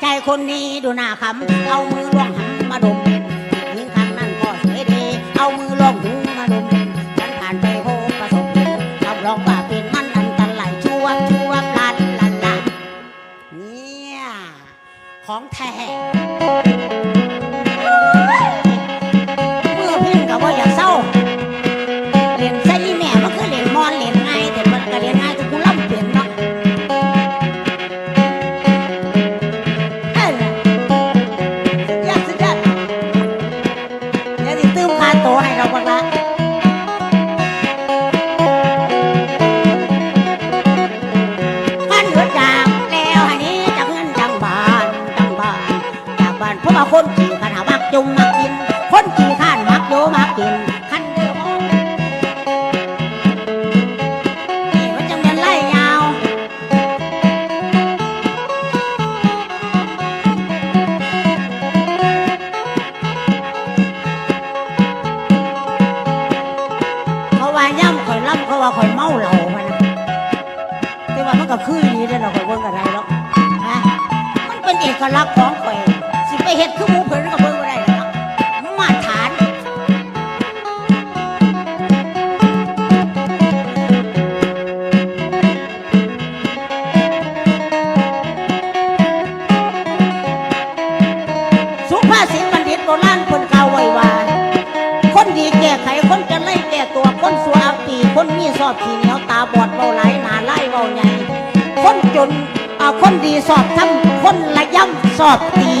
ใจคนนี้ดูหน้าคำเอามือล้วงหำมาดมเล่นหญิงคำนั้นก็สวยดีเอามือล้วงหูมาดมเล่นฉันผ่านไปโหประสบเห็นรับรองว่าเป็นมันอันตรายชัวชัวบลันลันลันเนี่ยของแท้ ตื้มคาให้เราบ้างละมันเดือดจางแล้วอันนี้จากเงินจังบานจังบานจากบ้านเพราะว่าคนขี่ขันหามักจุงมักกิน คนขี่ข้านมักโยมักกิน อยล่ำเพราะว่าข่อยเมาเหล้ามันะแต่ว่ามันก็คือดีเลยเราข่อยเบิ่งกันได้หรอกฮะมันเป็นเอกลักษณ์ของข่อย สิไปเฮ็ดคือหมูเพิ่นก็เบิ่งบ่ได้หรอกเนมาฐานสุภาษิตบัณฑิตโบราณคนเก่าไว้ว่า คนมีสอบขี้เหนียวตาบอดเบาไหลหนาไล่เบาใหญ่ คนจนอ่าคนดีสอบทำคนละย่ำสอบตี